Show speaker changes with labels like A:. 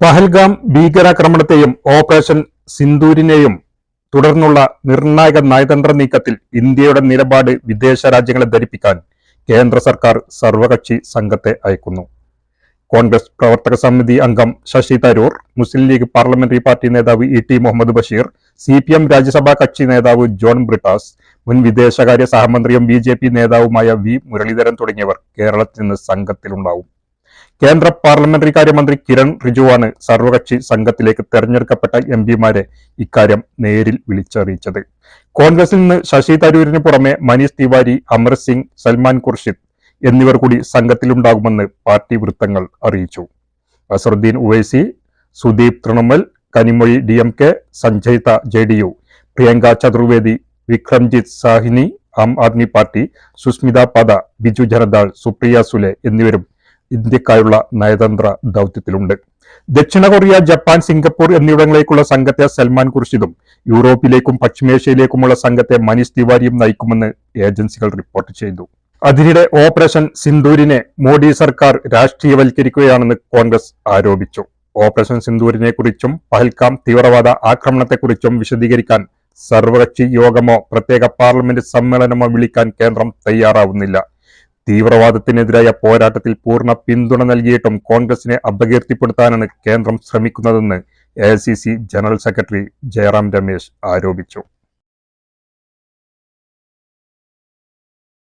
A: Pahalgam ഭീകരാക്രമണത്തെയും operation സിന്ദൂരിനെയും തുടർന്നുള്ള നിർണായക നയതന്ത്ര നീക്കത്തിൽ ഇന്ത്യയുടെ നിലപാട് വിദേശ രാജ്യങ്ങളെ ധരിപ്പിക്കാൻ കേന്ദ്ര സർക്കാർ സർവകക്ഷി സംഘത്തെ അയക്കുന്നു. കോൺഗ്രസ് പ്രവർത്തക സമിതി അംഗം Shashi Tharoor Muslim league parliamentary party നേതാവ് E T Muhammad Basheer C P M Rajya Sabha കക്ഷി നേതാവ് ജോൺ ബ്രിട്ടാസ് മുൻ വിദേശകാര്യ സഹമന്ത്രിയും ബി ജെ പി നേതാവുമായ വി മുരളീധരൻ തുടങ്ങിയവർ കേരളത്തിൽ നിന്ന് സംഘത്തിലുണ്ടാവും. കേന്ദ്ര പാർലമെന്ററി കാര്യമന്ത്രി കിരൺ റിജുവാണ് സർവകക്ഷി സംഘത്തിലേക്ക് തെരഞ്ഞെടുക്കപ്പെട്ട എം പിമാരെ ഇക്കാര്യം നേരിൽ വിളിച്ചറിയിച്ചത്. കോൺഗ്രസിൽ നിന്ന് ശശി തരൂരിന് പുറമെ മനീഷ് തിവാരി അമർ സിംഗ് സൽമാൻ ഖുർഷിദ് എന്നിവർ കൂടി സംഘത്തിലുണ്ടാകുമെന്ന് പാർട്ടി വൃത്തങ്ങൾ അറിയിച്ചു. Azharuddin Owaisi Sudeep Trinamool Kanimozhi D M K സഞ്ജയ്ത J D U Priyanka Chaturvedi Vikramjit Sahney Aam Aadmi party Susmita പദ ബിജു ജനതാൾ സുപ്രിയ സുലെ എന്നിവരും ഇന്ത്യക്കായുള്ള നയതന്ത്ര ദൗത്യത്തിലുണ്ട്. ദക്ഷിണ കൊറിയ ജപ്പാൻ സിംഗപ്പൂർ എന്നിവിടങ്ങളിലേക്കുള്ള സംഘത്തെ സൽമാൻ ഖുർഷിദും യൂറോപ്പിലേക്കും പശ്ചിമേഷ്യയിലേക്കുമുള്ള സംഘത്തെ മനീഷ് തിവാരിയും നയിക്കുമെന്ന് ഏജൻസികൾ റിപ്പോർട്ട് ചെയ്തു. അതിനിടെ ഓപ്പറേഷൻ സിന്ദൂരിനെ മോഡി സർക്കാർ രാഷ്ട്രീയവൽക്കരിക്കുകയാണെന്ന് കോൺഗ്രസ് ആരോപിച്ചു. ഓപ്പറേഷൻ സിന്ദൂരിനെ കുറിച്ചും പഹൽക്കാം തീവ്രവാദ ആക്രമണത്തെക്കുറിച്ചും വിശദീകരിക്കാൻ സർവകക്ഷി യോഗമോ പ്രത്യേക പാർലമെന്റ് സമ്മേളനമോ വിളിക്കാൻ കേന്ദ്രം തയ്യാറാവുന്നില്ല. തീവ്രവാദത്തിനെതിരായ പോരാട്ടത്തിൽ പൂർണ പിന്തുണ നൽകിയിട്ടും കോൺഗ്രസിനെ അപകീർത്തിപ്പെടുത്താനാണ് കേന്ദ്രം ശ്രമിക്കുന്നതെന്ന് A general secretary Jairam Ramesh ആരോപിച്ചു.